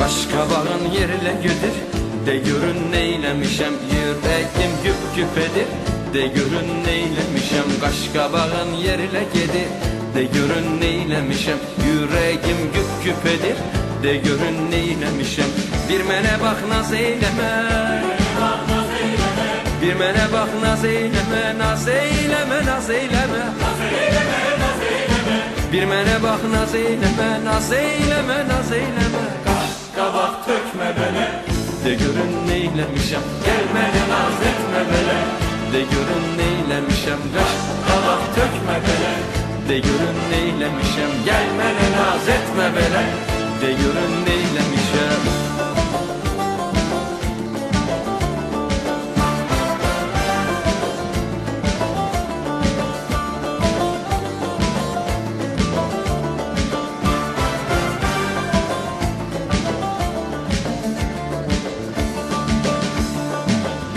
Başka bağın yerle güdür De görün neylemişem Yüreğim güp güp edir. De görün neylemişem Kaşka bağın yerle gedir De görün neylemişem Yüreğim güp güp edir. De görün neylemişem Bir mene bak naz eyleme. Bir mene bak naz eyleme Naz eyleme naz eyleme. Bir mene bak naz eyleme Naz eyleme naz eyleme De görün neylemişem. Gelmene naz etme bele. De görün neylemişem. Kaş kabak tökme bele. De görün neylemişem. Gelmene naz etme bele. De görün neylemişem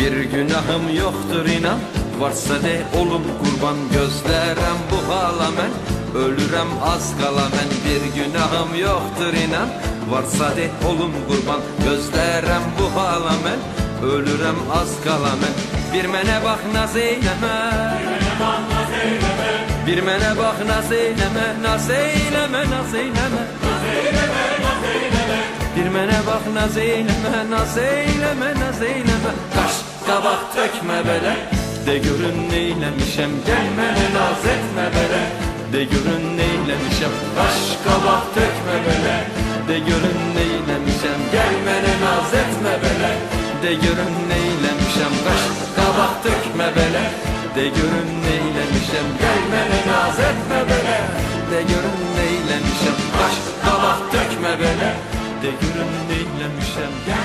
Bir günahım yoktur inan. Varsa de olum kurban gözlerem bu halamen. Ölürem az kala men Bir günahım yoktur inan. Varsa de olum kurban gözlerem bu halamen. Ölürem az kala men Bir mene bak naz eyleme Bir mene bak naz eyleme Naz eyleme naz eyleme bir mene bak naz eyleme, naz eyleme, naz eyleme Kaş kabak tökme bele. De görün neylemişem Gelmene naz etme bele. De görün neylemişem Kaş kabak tökme bele. De görün neylemişem Gelmene naz etme bele. De görün neylemişem Kaş kabak tökme bele. De görün neylemişem Gelmene naz etme bele. De görün neylemişem Kaş kabak tökme bele. De görün neylemişem Gelmene